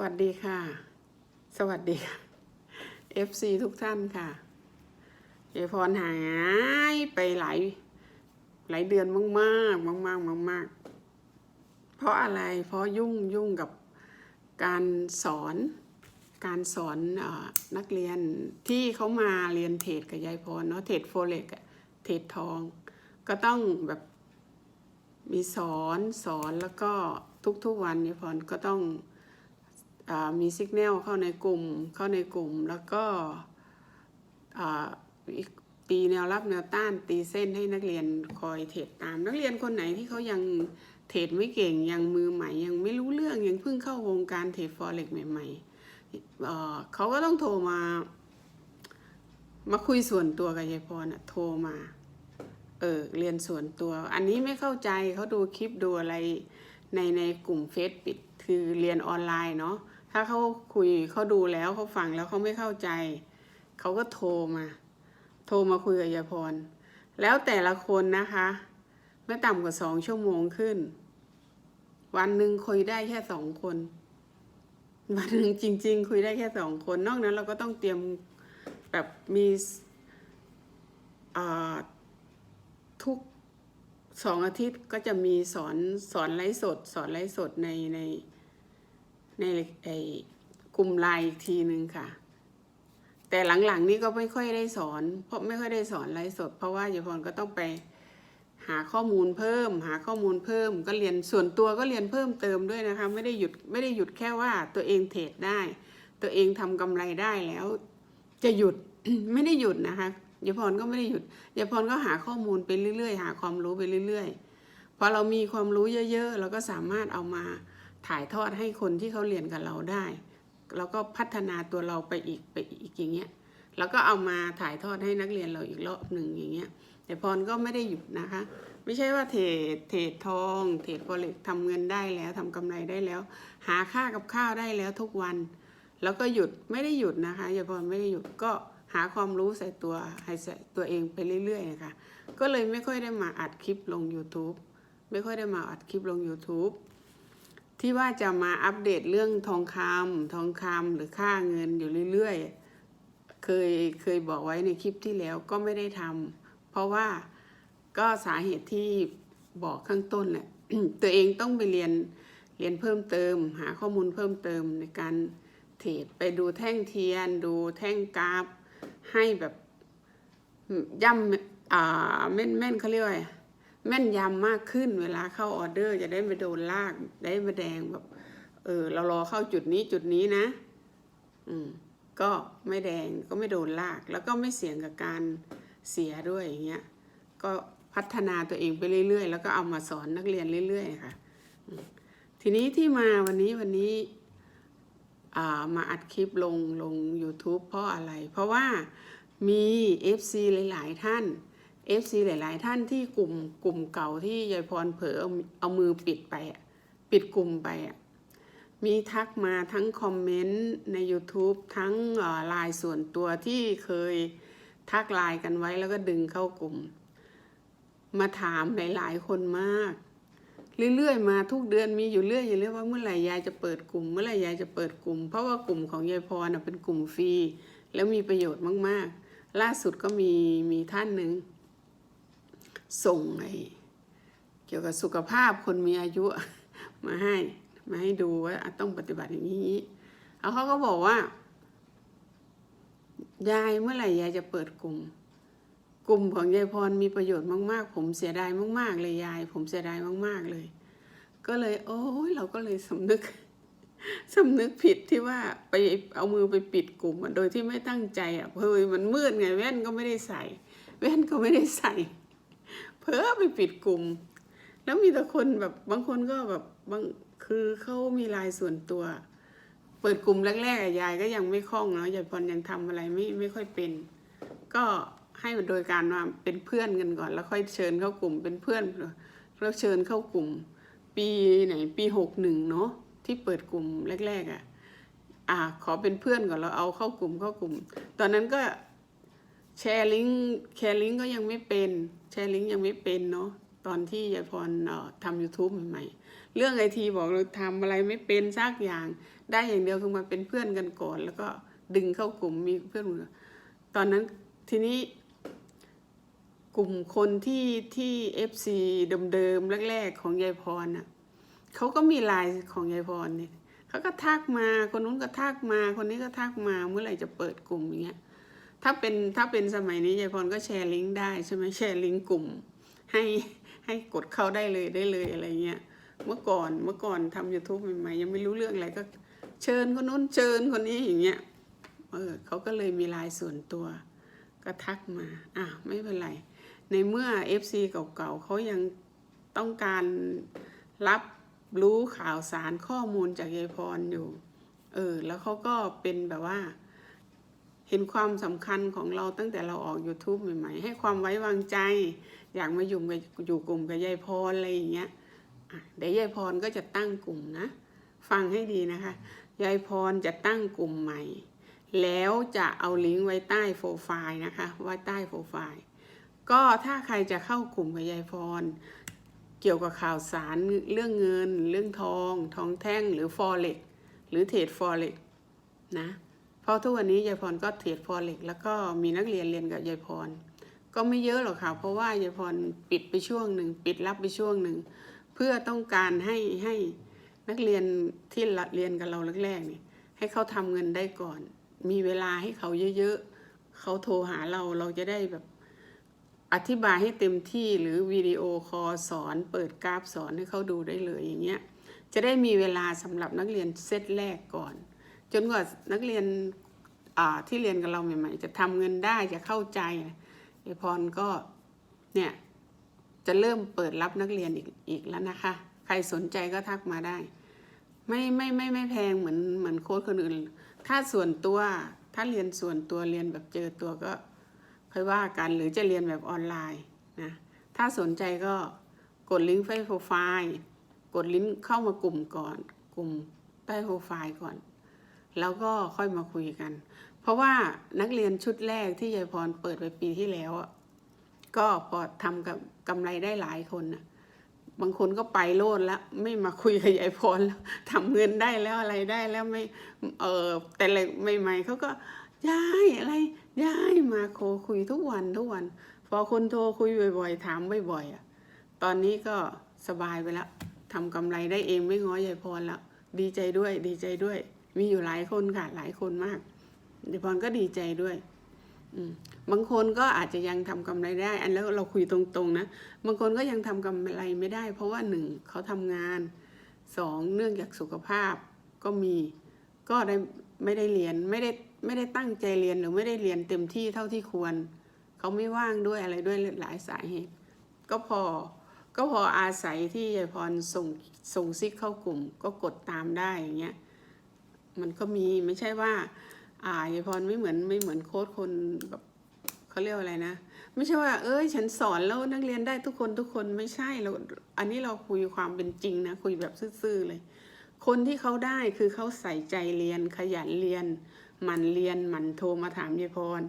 วัสดีค่ะ สวัสดีค่ะ FC ทุกท่านค่ะเยายพรหายไปหลายหลายเดือนมากมากมากมากมากมากเพราะอะไร เพราะยุ่งยุ่งกับการสอนการสอนอนักเรียนที่เขามาเรียนเทรดกับยายพรเนาะเทรดโฟเล็กเทรดทอง ก็ต้องแบบมีสอนสอนแล้วก็ทุกๆวันยายพรก็ต้อง มีสัญญาณเข้าในกลุ่มเข้าในกลุ่ม แล้วก็ตีแนวรับแนวต้านตีเส้นให้นักเรียนคอยเทรดตาม นักเรียนคนไหนที่เขายังเทรดไม่เก่งยังมือใหม่ยังไม่รู้เรื่องยังเพิ่งเข้าวงการเทรดฟอเร็กใหม่ๆเเขาก็ต้องโทรมา มาคุยส่วนตัวกับยายพรอะโทรมาเออเรียนส่วนตัว อันนี้ไม่เข้าใจเขาดูคลิปดูอะไรในในกลุ่มเฟซปิดคือเรียนออนไลน์เนาะ ถ้าเขาคุยเขาดูแล้วเขาฟังแล้วเขาไม่เข้าใจ เขาก็โทรมา โทรมาคุยกับยายพร แล้วแต่ละคนนะคะ ไม่ต่ำกว่าสองชั่วโมงขึ้น วันหนึ่งคุยได้แค่สองคน วันหนึ่งจริง ๆ คุยได้แค่สองคน นอกนั้นเราก็ต้องเตรียมแบบมีอ่าทุกสองอาทิตย์ก็จะมีสอนสอนไลฟ์สด สอนไลฟ์สดในใน ในไอกลุ่มไลน์อีกทีหนึ่งค่ะ แต่หลังๆนี้ก็ไม่ค่อยได้สอน เพราะไม่ค่อยได้สอนไลฟ์สด เพราะว่ายายพรก็ต้องไปหาข้อมูลเพิ่ม หาข้อมูลเพิ่ม ก็เรียนส่วนตัวก็เรียนเพิ่มเติมด้วยนะคะ ไม่ได้หยุดไม่ได้หยุดแค่ว่าตัวเองเทรดได้ ตัวเองทำกำไรได้แล้ว จะหยุดไม่ได้หยุดนะคะยายพรก็ไม่ได้หยุดยายพรก็หาข้อมูลไปเรื่อยๆ หาความรู้ไปเรื่อยๆพอเรามีความรู้เยอะ ๆ เราก็สามารถเอามา ถ่ายทอดให้คนที่เขาเรียนกับเราได้ แล้วก็พัฒนาตัวเราไปอีกไปอีกอย่างเงี้ยแล้วก็เอามาถ่ายทอดให้นักเรียนเราอีกรอบหนึ่งอย่างเงี้ย แต่พรก็ไม่ได้หยุดนะคะ ไม่ใช่ว่าเทรดเทรดทอง เทรดฟอเร็กทำเงินได้แล้วทำกำไรได้แล้ว หาค่ากับข้าวได้แล้วทุกวัน แล้วก็หยุดไม่ได้หยุดนะคะยายพรไม่ได้หยุดก็หาความรู้ใส่ตัวให้ใส่ตัวเองไปเรื่อยๆนะคะก็เลยไม่ค่อยได้มาอัดคลิปลง YouTube ไม่ค่อยได้มาอัดคลิปลง YouTube ที่ว่าจะมาอัปเดตเรื่องทองคำทองคำหรือค่าเงินอยู่เรื่อยๆ เคยเคยบอกไว้ในคลิปที่แล้วก็ไม่ได้ทำเพราะว่าก็สาเหตุที่บอกข้างต้นแหละตัวเองต้องไปเรียนเรียนเพิ่มเติม หาข้อมูลเพิ่มเติมในการเทรดไปดูแท่งเทียน ดูแท่งกราฟ ให้แบบย่ำอ่าแม่นแม่นเขาเรียกว่า แม่นยำมากขึ้นเวลาเข้าออเดอร์จะได้ไม่โดนลากได้ไม่แดงแบบ เออ เรารอเข้าจุดนี้จุดนี้นะ อืม ก็ไม่แดงก็ไม่โดนลาก แล้วก็ไม่เสี่ยงกับการเสียด้วยอย่างเงี้ย ก็พัฒนาตัวเองไปเรื่อย ๆ แล้วก็เอามาสอนนักเรียนเรื่อยๆค่ะ ทีนี้ที่มาวันนี้วันนี้อ่ามาอัดคลิปลงลง YouTube เพราะอะไร เพราะว่ามี FC หลาย ๆ ท่าน FC หลาย ๆ ท่านที่กลุ่มกลุ่มเก่าที่ยายพรเผลอเอาเอามือปิดไปปิดกลุ่มไปมีทักมาทั้งคอมเมนต์ใน YouTube ทั้งไลน์ส่วนตัวที่เคยทักไลน์กันไว้แล้วก็ดึงเข้ากลุ่ม มาถามหลาย ๆ คนมากเรื่อยๆมาทุกเดือนมีอยู่เรื่อยอยู่เรื่อยว่าเมื่อไหร่ยายจะเปิดกลุ่ม เมื่อไหร่ยายจะเปิดกลุ่ม เพราะว่ากลุ่มของยายพรเป็นกลุ่มฟรีแล้วมีประโยชน์มาก ๆ ล่าสุดก็มีมีท่านหนึ่ง ส่งไอเกี่ยวกับสุขภาพคนมีอายุมาให้มาให้ดูว่าต้องปฏิบัติอย่างนี้แล้วเขาก็บอกว่า ยายเมื่อไหร่ยายจะเปิดกลุ่ม กลุ่มของยายพรมีประโยชน์มาก ๆ ผมเสียดายมาก ๆ เลยยาย ผมเสียดายมาก ๆ เลย ก็เลย โอ้ยเราก็เลยสำนึกสำนึกผิดที่ว่าไปเอามือไปปิดกลุ่มโดยที่ไม่ตั้งใจอะเฮ้ยมันมืดไงแว่นก็ไม่ได้ใส่ แว่นก็ไม่ได้ใส่ เพ้อไปปิดกลุ่ม แล้วมีแต่คนแบบบางคนก็แบบบางคือเขามีลายส่วนตัว เปิดกลุ่มแรกๆยายก็ยังไม่คล่องเนาะยายพรยังทำอะไรไม่ไม่ค่อยเป็น ก็ให้โดยการว่าเป็นเพื่อนกันก่อน แล้วค่อยเชิญเข้ากลุ่มเป็นเพื่อนแล้วเชิญเข้ากลุ่ม ปีไหนปีหกหนึ่งเนาะที่เปิดกลุ่มแรกๆอะอ่าขอเป็นเพื่อนก่อนเราเอาเข้ากลุ่มเข้ากลุ่ม ตอนนั้นก็ แชร์ลิงก์แชร์ลิงก์ก็ยังไม่เป็นแชร์ลิงก์ยังไม่เป็นเนาะตอนที่ยายพรทำ YouTube ใหม่ๆเรื่องไอทีบอกเราทำอะไรไม่เป็นสักอย่าง ได้อย่างเดียวคือมาเป็นเพื่อนกันก่อน แล้วก็ดึงเข้ากลุ่มมีเพื่อนมดเลยตอนนั้นทีนี้กลุ่มคนที่ที่เอฟซีเดิมๆแรกๆของยายพรน่ะเขาก็มีไลน์ของยายพรเนี่ยเขาก็ทักมาคนนู้นก็ทักมา คนนี้ก็ทักมาเมื่อไหร่จะเปิดกลุ่มอย่างเงี้ย ถ้าเป็นถ้าเป็นสมัยนี้ยายพรก็แชร์ลิงก์ได้ใช่ไหมแชร์ลิงก์กลุ่ม ให้ให้กดเข้าได้เลยได้เลยอะไรเงี้ยเมื่อก่อนเมื่อก่อนทำ YouTube ใหม่ๆยังไม่รู้เรื่องอะไรก็เชิญคนนู้นเชิญคนนี้อย่างเงี้ยเออเขาก็เลยมีลน์ส่วนตัวก็ทักมาอะไม่เป็นไร ในเมื่อ FC เก่าๆเขายังต้องการรับรู้ข่าวสารข้อมูลจากยายพรอยู่ เออ แล้วเขาก็เป็นแบบว่า ห็นความสำคัญของเราตั้งแต่เราออก YouTube ใหม่ ๆ ให้ความไว้วางใจ อยากมาอยู่กับอยู่กลุ่มกับยายพรอะไรอย่างเงี้ยเดี๋ยวยายพรก็จะตั้งกลุ่มนะ ฟังให้ดีนะคะ ยายพรจะตั้งกลุ่มใหม่ แล้วจะเอาลิงก์ไว้ใต้โปรไฟล์นะคะไว้ใต้โปรไฟล์ ก็ถ้าใครจะเข้ากลุ่มกับยายพร เกี่ยวกับข่าวสารเรื่องเงิน เรื่องทอง ทองแท่งหรือฟอเร็กหรือเทรดฟอเร็กนะ เพราะทุกวันนี้ยายพรก็เทรดฟอเร็กแล้วก็มีนักเรียนเรียนกับยายพร ก็ไม่เยอะหรอกค่ะ เพราะว่ายายพรปิดไปช่วงหนึ่งปิดรับไปช่วงหนึ่งเพื่อต้องการให้ให้นักเรียนที่เรียนกับเราแรกๆนี่ให้เขาทำเงินได้ก่อน มีเวลาให้เขาเยอะๆเขาโทรหาเราเราจะได้แบบอธิบายให้เต็มที่หรือวิดีโอคอลสอนเปิดกราฟสอนให้เขาดูได้เลยอย่างเงี้ยจะได้มีเวลาสำหรับนักเรียนเซตแรกก่อน จนกว่านักเรียนที่เรียนกับเราใหม่ ๆ จะทำเงินได้จะเข้าใจไอพรก็เนี่ยจะเริ่มเปิดรับนักเรียนอีกอีกแล้วนะคะ ใครสนใจก็ทักมาได้ ไม่ไม่ไม่ไม่แพงเหมือนเหมือนโค้ดคนอื่น ถ้าส่วนตัวถ้าเรียนส่วนตัวเรียนแบบเจอตัวก็ค่อยว่ากันหรือจะเรียนแบบออนไลน์นะถ้าสนใจก็กดลิงก์ไฟโปรไฟล์ กดลิงก์เข้ามากลุ่มก่อน กลุ่มใต้โปรไฟล์ก่อน แล้วก็ค่อยมาคุยกัน เพราะว่านักเรียนชุดแรกที่ยายพรเปิดไปปีที่แล้วอะก็พอทำกับกำไรได้หลายคนนะบางคนก็ไปโลดแล้ว ไม่มาคุยกับยายพรแล้วทำเงินได้แล้วอะไรได้แล้วไม่เออแต่ละใหม่ๆเขาก็ยายอะไรยายมาโคคุยทุกวันทุกวัน พอคนโทรคุยบ่อยๆถามบ่อยๆอะ ตอนนี้ก็สบายไปแล้วทำกำไรได้เองไม่ง้อยายพรแล้ว ดีใจด้วยดีใจด้วย มีอยู่หลายคนค่ะ หลายคนมากยายวพรก็ดีใจด้วยบางคนก็อาจจะยังทำกำไรได้ อันแล้วเราคุยตรงๆนะ บางคนก็ยังทำกำไรไม่ได้ เพราะว่าหนึ่งเขาทำงานสองเนื่องจากสุขภาพก็มีก็ได้ไม่ได้เรียนไม่ได้ไม่ได้ตั้งใจเรียนหรือไม่ได้เรียนเต็มที่เท่าที่ควร เขาไม่ว่างด้วยอะไรด้วยหลายสาเหตุ ก็พอก็พออาศัยที่ยายพรส่งส่งซิกเข้ากลุ่ม ก็กดตามได้อย่างเงี้ย มันก็มีไม่ใช่ว่า อ่ายายพรไม่เหมือนไม่เหมือนโค้ดคนแบบเขาเรียกว่าอะไรนะ ไม่ใช่ว่า เอ้ย ฉันสอนแล้วนักเรียนได้ทุกคนทุกคนไม่ใช่เราอันนี้เราคุยความเป็นจริงนะคุยแบบซื่อๆเลย คนที่เขาได้คือเขาใส่ใจเรียนขยันเรียนหมั่นเรียนหมั่นโทรมาถามยายพร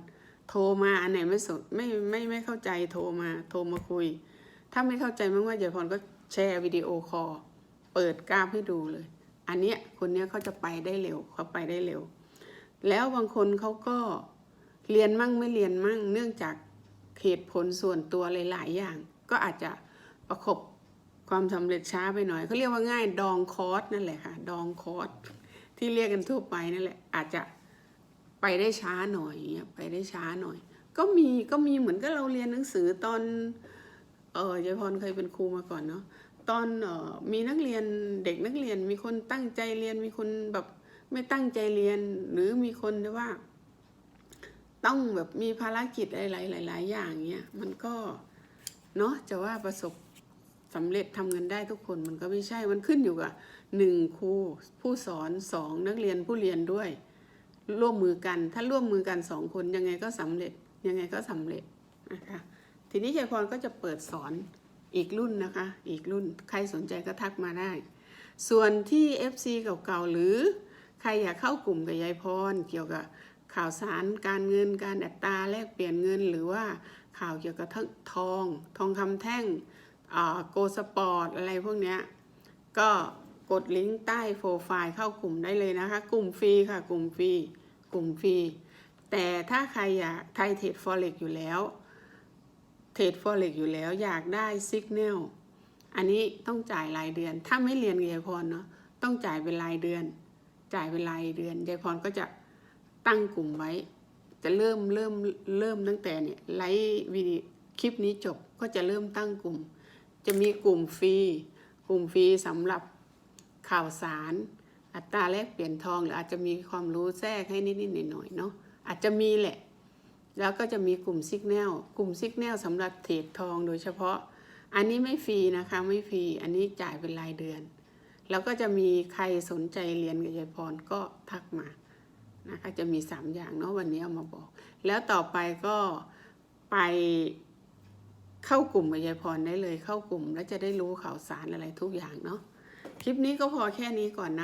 โทรมาอันไหนไม่สนไม่ไม่ไม่เข้าใจโทรมาโทรมาคุย ถ้าไม่เข้าใจมากว่ายายพรก็แชร์วิดีโอคอลเปิดกราฟให้ดูเลย อันเนี้ยคนเนี้ยเขาจะไปได้เร็วเขาไปได้เร็ว แล้วบางคนเขาก็เรียนมั่งไม่เรียนมั่ง เนื่องจากเหตุผลส่วนตัวหลายๆอย่าง ก็อาจจะประคบความสำเร็จช้าไปหน่อยเขาเรียกว่าง่ายดองคอร์สนั่นแหละค่ะดองคอร์สที่เรียกกันทั่วไปนั่นแหละอาจจะไปได้ช้าหน่อยอย่างเงี้ยไปได้ช้าหน่อย ก็มีก็มีเหมือนกับเราเรียนหนังสือตอนเออยายพรเคยเป็นครูมาก่อนเนาะ ตอนออมีนักเรียนเด็กนักเรียน มีคนตั้งใจเรียนมีคนแบบไม่ตั้งใจเรียน หรือมีคนที่ว่า ต้องแบบมีภารกิจอะไรหลาย ๆ อย่างเงี้ยมันก็เนาะจะว่าประสบสำเร็จทำเงินได้ทุกคนมันก็ไม่ใช่มันขึ้นอยู่กับหนึ่งครูผู้สอนสองนักเรียนผู้เรียนด้วย ร่วมมือกันถ้าร่วมมือกันสองคนยังไงก็สำเร็จยังไงก็สำเร็จนะคะทีนี้ชัยพรก็จะเปิดสอน อีกรุ่นนะคะ อีกรุ่นใครสนใจก็ทักมาได้ ส่วนที่ FC เก่าๆหรือใครอยากเข้ากลุ่มกับยายพร เกี่ยวกับข่าวสารการเงินการอัตราแลกเปลี่ยนเงินหรือว่าข่าวเกี่ยวกับทอง ทองคำแท่งโกสปอร์ตอะไรพวกเนี้ยก็กดลิงก์ใต้โปรไฟล์เข้ากลุ่มได้เลยนะคะ กลุ่มฟรีค่ะ กลุ่มฟรี กลุ่มฟรี แต่ถ้าใครอยากไทยเทรดฟอเร็กอยู่แล้ว เทรดฟอเร็กอยู่แล้วอยากได้ซิกเนลอันนี้ต้องจ่ายรายเดือน ถ้าไม่เรียนกับยายพรเนาะต้องจ่ายเป็นรายเดือน จ่ายเป็นรายเดือนยายพรก็จะตั้งกลุ่มไว้ จะเริ่มเริ่มเริ่มตั้งแต่เนี่ยไลฟ์วิดีคลิปนี้จบก็จะเริ่มตั้งกลุ่ม จะมีกลุ่มฟรีกลุ่มฟรีสำหรับข่าวสาร อัตราแลกเปลี่ยนทองหรืออาจจะมีความรู้แทรกให้นิดๆหน่อยๆเนาะอาจจะมีแหละ แล้วก็จะมีกลุ่มซิกแนลกลุ่มซิกแนลสำหรับเทรดทองโดยเฉพาะ อันนี้ไม่ฟรีนะคะไม่ฟรี อันนี้จ่ายเป็นรายเดือน แล้วก็จะมีใครสนใจเรียนกับยายพรก็ทักมานะคะจะมีสามอย่างเนาะวันนี้เอามาบอก แล้วต่อไปก็ไปเข้ากลุ่มกับยายพรได้เลยเข้ากลุ่ม แล้วจะได้รู้ข่าวสารอะไรทุกอย่างเนาะคลิปนี้ก็พอแค่นี้ก่อนนะ